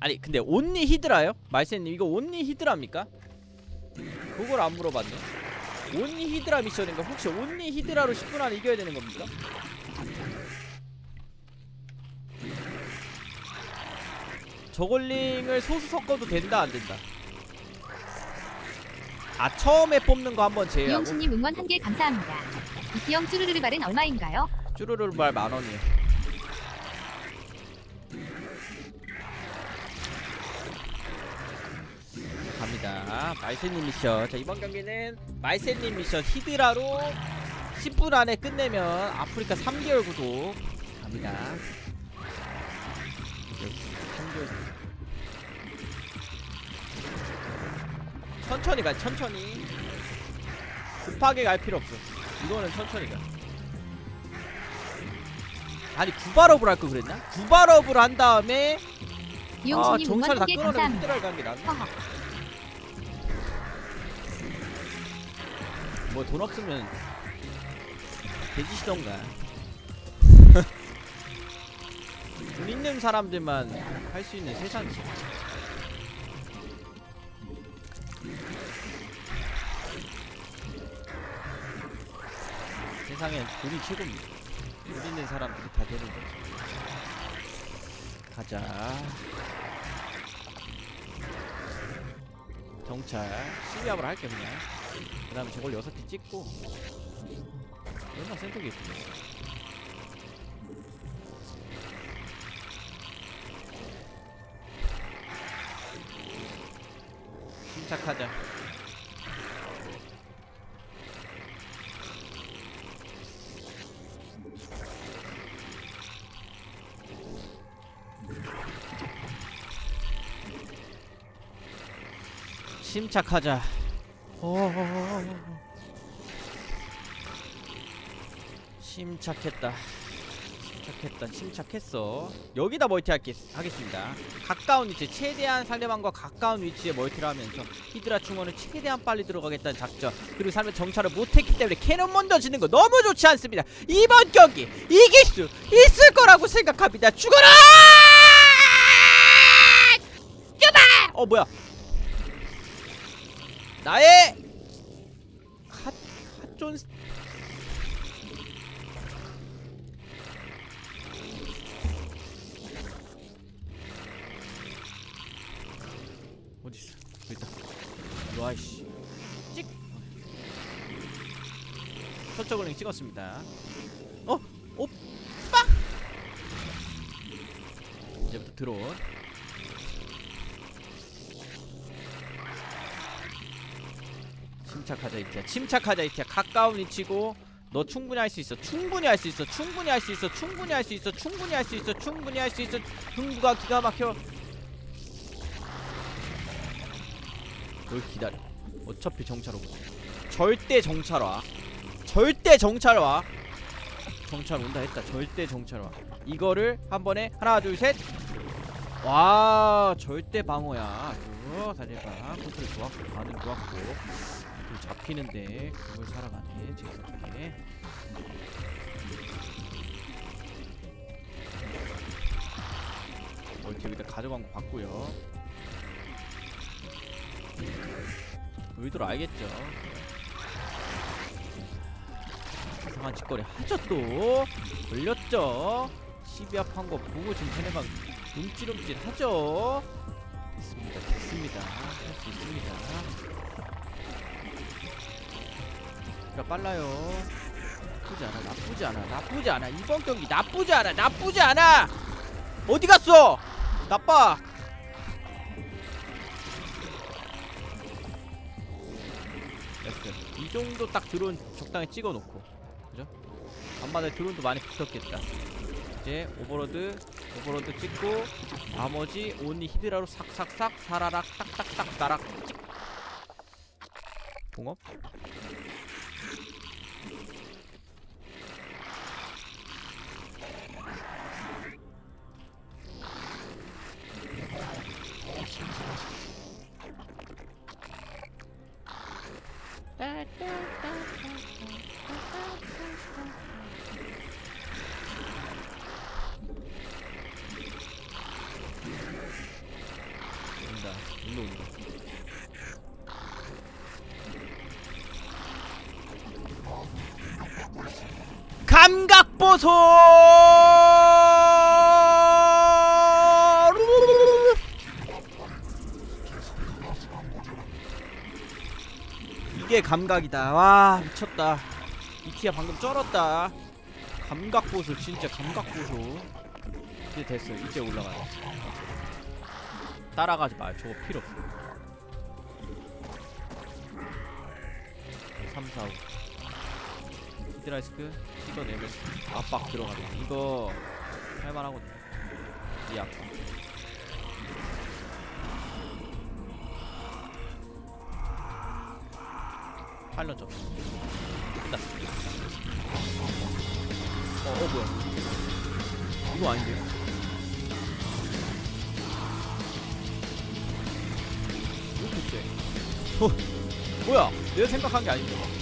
아니 근데 온리 히드라요? 말세님 이거 온리 히드라입니까? 그걸 안 물어봤네 온리 히드라 미션인가 혹시 온리 히드라로 10분 안에 이겨야 되는 겁니까? 저글링을 소수 섞어도 된다 안 된다 아 처음에 뽑는 거 한번 제외하고 이용수님 응원 한 개 감사합니다. 이티영 쭈르르르 발은 얼마인가요? 쭈루루루 말 만원이에요 갑니다. 말세님 미션. 자 이번 경기는 말세님 미션 히드라로 10분 안에 끝내면 아프리카 3개월 구독 갑니다. 역시 3개월 구독. 천천히 가 천천히. 급하게 갈 필요 없어. 이거는 천천히 가. 아니 구발업을 할걸 그랬나? 구발업을 한 다음에 아 이용수님 응원 정찰 다 감사합니다. 히드라를 가는 게 낫네 뭐 돈 없으면 돼지시던가. 돈 있는 사람들만 할 수 있는 세상이지. 세상엔 돈이 최고입니다. 돈 있는 사람들이 다 되는 거지. 가자. 정찰 시비압을 할게 그냥 그 다음에 저걸 6개 찍고 얼마 센터기 있지 침착하자. 침착하자 어... 침착했다. 침착했다. 침착했어. 여기다 멀티 할게, 하겠습니다. 가까운 위치, 최대한 상대방과 가까운 위치에 멀티를 하면서 히드라 충원을 최대한 빨리 들어가겠다는 작전. 그리고 삶의 정찰을 못했기 때문에 캐논 먼저 지는 거 너무 좋지 않습니다. 이번 경기 이길 수 있을 거라고 생각합니다. 죽어라! 죽어! 어 뭐야? 나의 핫 핫존 어디 있어? 여기 있다. 와 이씨. 찍. 서쪽을 찍었습니다. 어? 오빠. 이제부터 드론. 침착하자 이티야. 침착하자 이티야. 가까운 위치고 너 충분히 할 수 있어. 충분히 할 수 있어. 충분히 할 수 있어. 충분히 할 수 있어. 충분히 할 수 있어. 충분히 할 수 있어. 흥부가 기가 막혀. 널 기다려. 어차피 정찰 오고. 절대 정찰 와. 절대 정찰 와. 정찰 온다 했다. 절대 정찰 와. 이거를 한 번에 하나 둘 셋. 와 절대 방어야. 어, 다리가 컨트롤 좋았고 반응 좋았고 좀 잡히는데 그걸 살아가네 제이스게. 멀티 여기다 가져간 거 봤고요. 의도를 알겠죠. 이상한 짓거리 하죠 또 걸렸죠. 12합 한거 보고 지금 걔네가 움찔움찔 하죠. 됐습니다, 됐습니다. 할 수 있습니다. 자 빨라요. 나쁘지 않아, 나쁘지 않아, 나쁘지 않아. 이번 경기 나쁘지 않아, 나쁘지 않아. 어디 갔어? 나빠. 됐어. 이 정도 딱 드론 적당히 찍어놓고, 그죠? 간만에 드론도 많이 붙었겠다. 이제 오버로드, 오버로드 찍고 나머지 온리 히드라로 삭삭삭 사라락 딱딱딱 나락 찍. 공업? 감각보소 이게 감각이다. 와 미쳤다. 이티야 방금 쩔었다. 감각보소 진짜 감각보소 이제 됐어. 이제 올라가요. 따라가지 마. 저거 필요 없어. 3, 4, 5 히드라이스크 씹어내면 압박 들어가네 이거 할만하거든 이 압박. 팔런 점 끝났어. 어, 어 뭐야. 이거 아닌데요? 이렇게 쎄 어, 뭐야. 내가 생각한 게 아닌데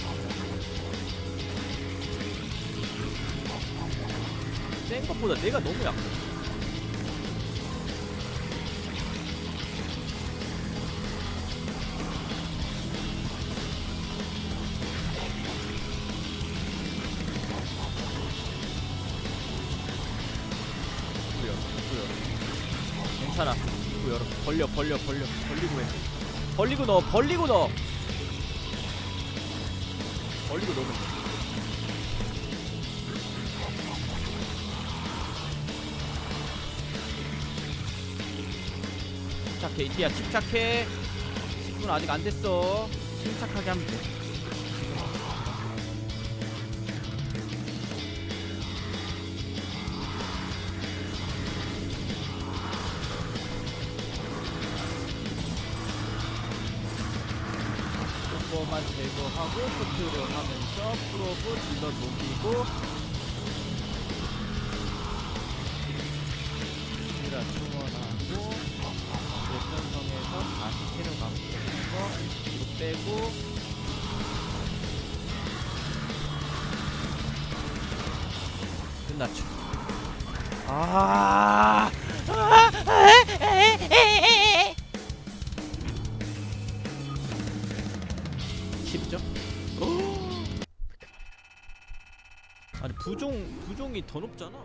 센 것보다 내가 너무 약해. 벌려, 벌려, 벌려. 벌리고 해. 벌리고 넣어, 벌리고 넣어. 벌리고 넣으면 돼. 이티야, 침착해. 10분 아직 안 됐어. 침착하게 하면 돼. 조금만 제거하고 컨트롤 하면서 프로브 질러 녹이고 빼고 끝났죠 아 쉽죠? 아니 부종 부종이 더 높잖아.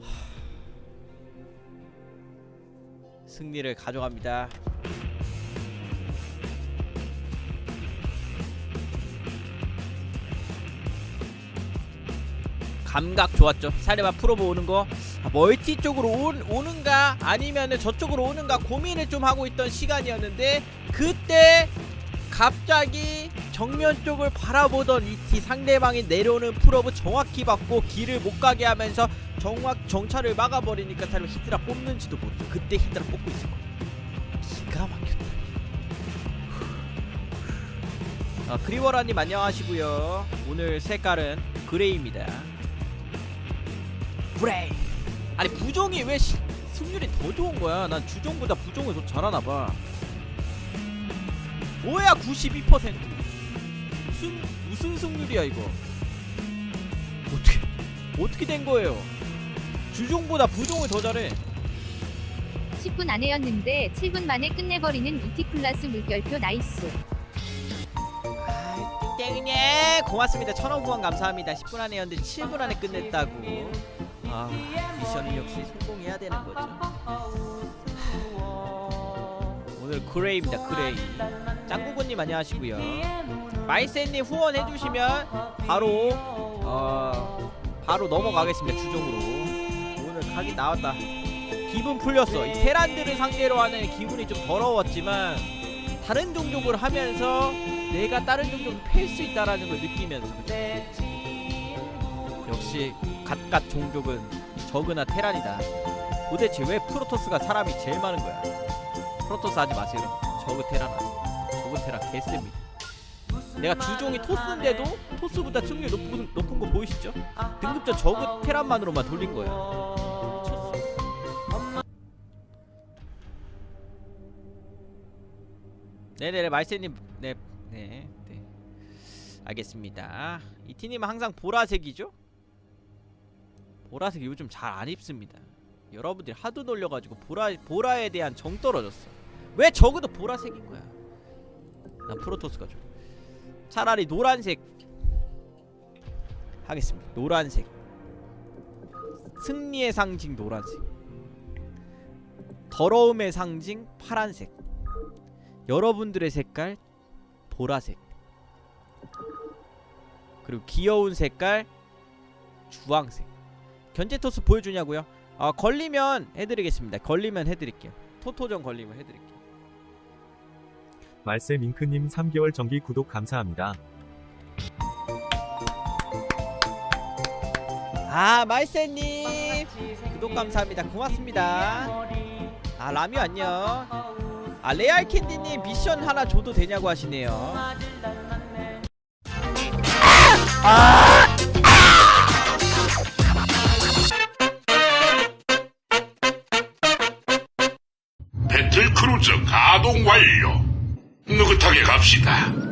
하... 승리를 가져갑니다. 감각 좋았죠. 사레바 오는 거 아, 멀티 쪽으로 오, 오는가 아니면은 저쪽으로 오는가 고민을 좀 하고 있던 시간이었는데 그때 갑자기 정면 쪽을 바라보던 이티 상대방이 내려오는 풀업을 정확히 받고 길을 못 가게 하면서 정확 정찰을 막아버리니까 사실 히드라 뽑는지도 모르죠. 그때 히드라 뽑고 있을 거예요. 기가 막혔다. 아, 크리워라님 안녕하시고요. 오늘 색깔은 그레이입니다. 그레이. 아니 부종이 왜 시, 승률이 더 좋은 거야? 난 주종보다 부종을 더 잘하나 봐. 뭐야 92% 무슨 무슨 승률이야 이거 어떻게 어떻게 된 거예요 주종보다 부종을 더 잘해 10분 안에였는데 7분 만에 끝내버리는 이티 클라스 물결표 나이스. 아 땡땡이네 고맙습니다 천원 후원 감사합니다 10분 안에였는데 7분 안에 끝냈다고 아 미션은 역시 성공해야 되는 거죠. 오늘 그레이입니다 그레이. 짱구구님 안녕하시고요. 마이센님 후원해주시면 바로 어 바로 넘어가겠습니다 주종으로. 오늘 각이 나왔다. 기분 풀렸어. 이 테란들을 상대로 하는 기분이 좀 더러웠지만 다른 종족을 하면서 내가 다른 종족을 팰수 있다라는 걸 느끼면서. 역시 갓갓 종족은 저그나 테란이다 도대체 왜 프로토스가 사람이 제일 많은 거야 프로토스 하지 마세요 저그 테란 하세요 저그 테란 개쎄입니다 내가 주종이 토스인데도 토스보다 승률 높은, 높은 거 보이시죠? 등급전 저그 테란만으로만 돌린 거야. 네네네 말세님 네, 네, 네. 알겠습니다. 이티님은 항상 보라색이죠? 보라색 요즘 잘 안 입습니다. 여러분들이 하도 놀려가지고 보라 보라에 대한 정 떨어졌어. 왜 적어도 보라색인 거야? 난 프로토스가 좋아. 차라리 노란색 하겠습니다. 노란색. 승리의 상징 노란색. 더러움의 상징 파란색. 여러분들의 색깔 보라색. 그리고 귀여운 색깔 주황색. 견제 토스 보여주냐고요? 아 걸리면 해드리겠습니다. 걸리면 해드릴게요. 토토전 걸리면 해드릴게요. 말세 밍크님 3개월 정기 구독 감사합니다. 아 말세님 구독 감사합니다. 고맙습니다. 아 라미 안녕. 아 레알 캔디님 미션 하나 줘도 되냐고 하시네요. 배 틀 크루즈 가동 완료. 느긋하게 갑시다.